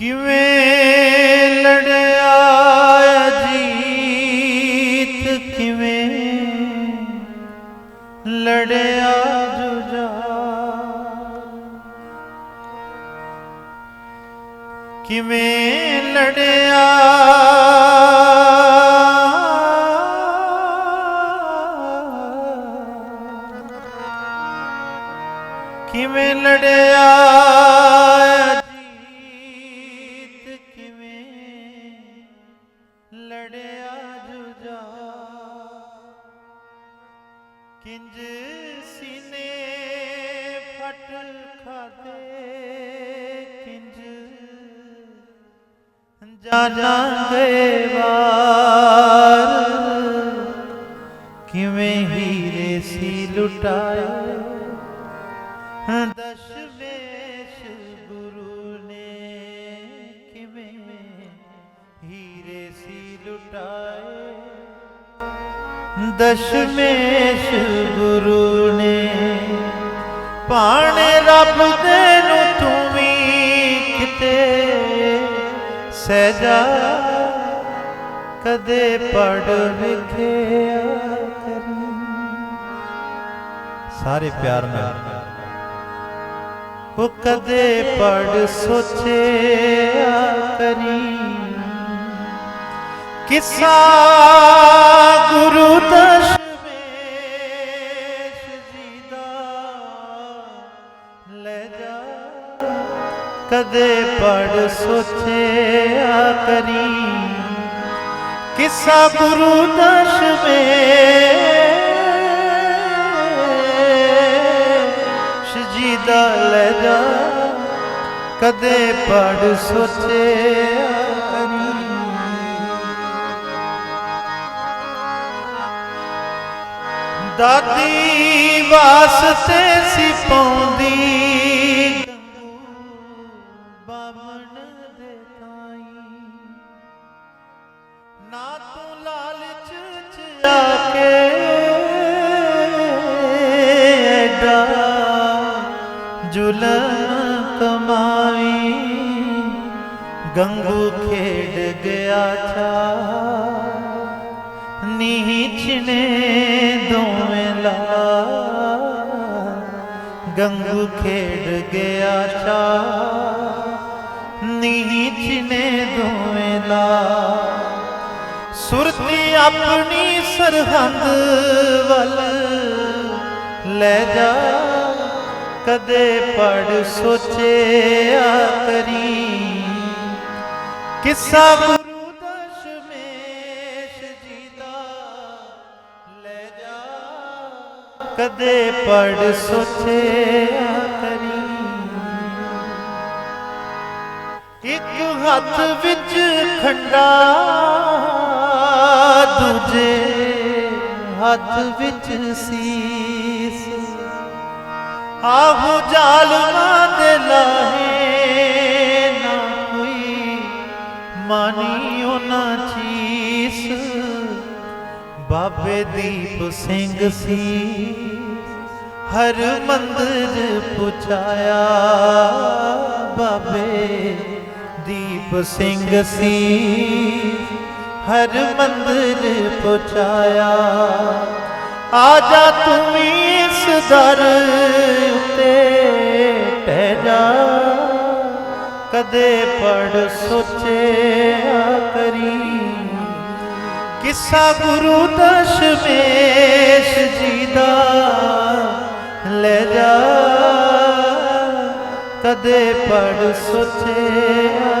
ਕਿਵੇਂ ਲੜਿਆ ਜੀਤ ਕਿਵੇਂ ਲੜਿਆ ਜੁਝਾਰ ਕਿਵੇਂ ਲੜਿਆ ਫਟ ਖਾਦੇ ਕਿੰਜ। ਜਾਣਾ ਗਏ ਵਾਰ ਕਿਵੇਂ ਹੀਰੇ ਸੀ ਲੁਟਾਏ। ਦਸ਼ਮੇਸ਼ ਗੁਰੂ ਨੇ ਕਿਵੇਂ ਹੀਰੇ ਸੀ ਲੁਟਾਏ। ਦਸ਼ਮੇਸ਼ ਗੁਰੂ ਨੇ ਪਾਣੇ ਰੱਬ ਨੂੰ ਤੂੰ ਵੀ ਕਿਤੇ ਸਹਿਜਾ ਕਦੇ ਪੜ ਲਿਖਿਆ ਕਰੀ। ਸਾਰੇ ਪਿਆਰ ਨਾਲ। ਉਹ ਕਦੇ ਪੜ ਸੋਚਿਆ ਕਰੀ। ਕਿਸਾ ਗੁਰੂ ਦਸ਼ਮੇਸ਼ ਕਦੇ ਪੜ ਸੋਚਿਆ ਕਰੀ। ਕਿਸਾ ਗੁਰੂ ਦਸ਼ਮੇਸ਼ ਜੀ ਦਾ ਲੈ ਜਾ। ਕਦੇ ਪੜ ਸੋਚਿਆ ਕਰੀ। ਦਾਦੀ ਵਾਸਤੇ ਸੀ ਪਾਉਂਦੀ। ਜ਼ੁਲਮ ਕਮਾਈ ਗੰਗੂ ਖੇਡ ਗਿਆ ਛਾ ਨੀਚਨੇ ਦੋਵੇਂ ਲਾ ਗੰਗੂ ਖੇਡ ਗਿਆ ਛਾ ਨੀਚਨੇ ਦੋਵੇਂ ਲਾ ਸੁਰਤੀ ਆਪਣੀ ਸਰਹੰਦ ਵੱਲ ਲੈ ਜਾ ਕਦੇ ਪੜ ਸੋਚਿਆ ਕਰੀ। ਕਿੱਸਾ ਗੁਰੂ ਦਸ਼ਮੇਸ਼ ਜੀ ਦਾ ਲੈ ਜਾ। ਕਦੇ ਪੜ ਸੋਚਿਆ ਕਰੀ। ਇੱਕ ਹੱਥ ਵਿੱਚ ਖੰਡਾ, ਦੂਜੇ ਹੱਥ ਵਿੱਚ ਸੀ ਆਹੋ ਜ਼ਾਲਮਾਂ ਦੇ ਲਾਹੇ ਨਾ ਕੋਈ ਮਾਨੀ ਉਹਨਾਂ ਚੀਸ। ਬਾਬੇ ਦੀਪ ਸਿੰਘ ਸੀ, ਹਰ ਮੰਦਰ ਪੁਚਾਇਆ ਬਾਬੇ ਦੀਪ ਸਿੰਘ ਸੀ, ਹਰ ਮੰਦਰ ਪੁਚਾਇਆ ਆ ਜਾ ਤੂੰ ਵੀ ਇਸ ਦਰ ਉਤੇ ਟਹਿ ਜਾ। ਕਦੇ ਪੜ ਸੋਚਿਆ ਕਰੀ। ਕਿੱਸਾ ਗੁਰੂ ਦਸ਼ਮੇਸ਼ ਜੀ ਦਾ ਲੈ ਜਾ। ਕਦੇ ਪੜ ਸੋਚਿਆ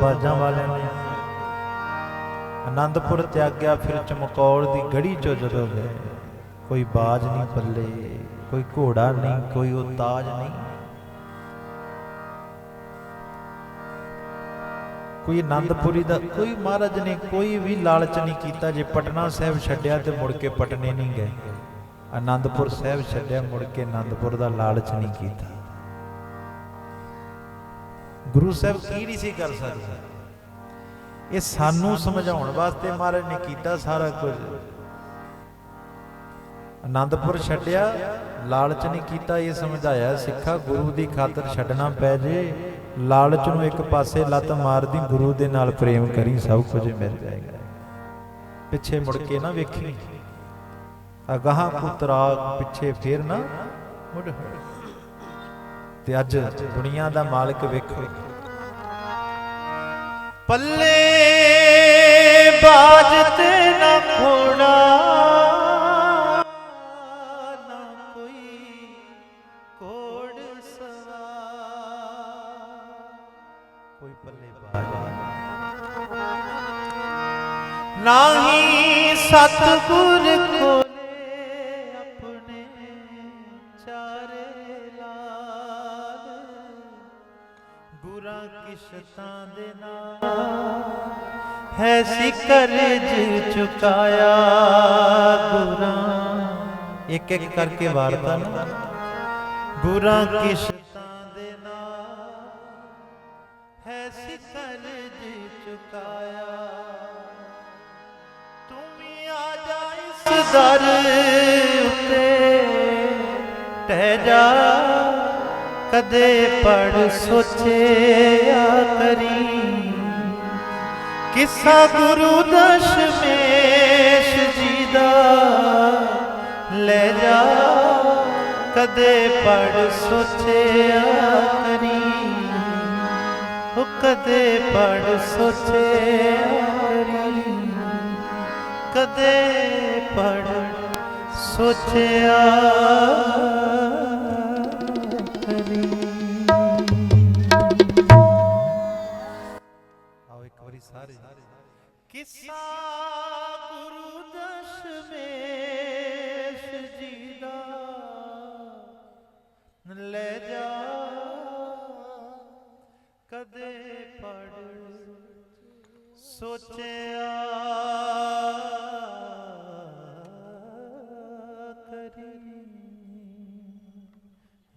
ਸਵਾਰ ਵਾਲਿਆਂ ਨੇ। ਆਨੰਦਪੁਰ ਤਿਆਗਿਆ ਫਿਰ ਚਮਕੌਰ ਦੀ ਗੜੀ ਚੋਂ ਜਦੋਂ ਗਏ, ਕੋਈ ਬਾਜ ਨਹੀਂ ਪੱਲੇ, ਕੋਈ ਘੋੜਾ ਨਹੀਂ, ਕੋਈ ਉਹ ਤਾਜ ਨਹੀਂ। ਕੋਈ ਆਨੰਦਪੁਰੀ ਦਾ ਕੋਈ ਮਹਾਰਾਜ ਨੇ ਕੋਈ ਵੀ ਲਾਲਚ ਨਹੀਂ ਕੀਤਾ ਜੇ ਪਟਨਾ ਸਾਹਿਬ ਛੱਡਿਆ ਤੇ ਮੁੜ ਕੇ ਪਟਨੇ ਨਹੀਂ ਗਏ। ਆਨੰਦਪੁਰ ਸਾਹਿਬ ਛੱਡਿਆ, ਮੁੜ ਕੇ ਆਨੰਦਪੁਰ ਦਾ ਲਾਲਚ ਨਹੀਂ ਕੀਤਾ। ਗੁਰੂ ਸਾਹਿਬ ਕੀ ਨਹੀਂ ਸੀ ਕਰ ਸਕਦੇ? ਇਹ ਸਾਨੂੰ ਸਮਝਾਉਣ ਵਾਸਤੇ ਮਹਾਰਾਜ ਨੇ ਕੀਤਾ ਸਾਰਾ ਕੁਝ। ਆਨੰਦਪੁਰ ਛੱਡਿਆ, ਲਾਲਚ ਨਹੀਂ ਕੀਤਾ, ਇਹ ਸਮਝਾਇਆ, ਸਿੱਖਾ ਗੁਰੂ ਦੀ ਖਾਤਰ ਛੱਡਣਾ ਪੈ ਜੇ, ਲਾਲਚ ਨੂੰ ਇੱਕ ਪਾਸੇ ਲੱਤ ਮਾਰਦੀ, ਗੁਰੂ ਦੇ ਨਾਲ ਪ੍ਰੇਮ ਕਰੀ, ਸਭ ਕੁਝ ਮਿਲ ਜਾਏਗਾ। ਪਿੱਛੇ ਮੁੜ ਕੇ ਨਾ ਵੇਖੀ। ਅਗਾਹ ਪੁੱਤਰਾ ਪਿੱਛੇ ਫੇਰ ਨਾ ਮੁੜ। ਤੇ ਅੱਜ ਦੁਨੀਆ ਦਾ ਮਾਲਕ ਵੇਖੋ। ਪੱਲੇ ਬਾਜਤੇ ਨਾ ਘੋੜਾ ਨਾ ਕੋਈ ਕੋੜ ਸਵਾਰ। ਕੋਈ ਪੱਲੇ ਬਾਜ ਨਾਹੀ ਸਤਗੁਰ ਕੋਲੇ ਗੁਰਾਂ ਕਿਸ਼ਤਾਂ ਦੇ ਨਾਲ ਹੈ ਸੀ ਕਰਜ ਚੁਕਾਇਆ ਗੁਰਾਂ ਇੱਕ ਇੱਕ ਕਰਕੇ ਵਾਰਤਾ ਨਾ ਗੁਰਾਂ ਕਿਸ਼ਤਾਂ ਦੇ ਨਾਲ ਹੈ ਸੀ ਕਰਜ ਚੁਕਾਇਆ ਤੂੰ ਵੀ ਆ ਜਾ ਇਸ ਦਰ ਉਤੇ ਟਹਿ ਜਾ ਕਦੇ ਪੜ ਸੋਚਿਆ ਕਰੀ ਕਿਸਾ ਗੁਰੂ ਦਸ਼ਮੇਸ਼ ਜੀ ਦਾ ਲੈ ਜਾ। ਕਦੇ ਪੜ ਸੋਚਿਆ ਕਰੀ ਉਹ ਕਦੇ ਪੜ ਸੋਚਿਆ ਕਰੀ ਕਦੇ ਪੜ ਸੋਚਿਆ। ਸਾਰੇ। ਕਿਸਾ ਗੁਰੂ ਦਸ਼ਮੇਸ਼ ਜੀ ਦਾ ਲੈ ਜਾ ਕਦੇ ਪੜ ਸੋਚਿਆ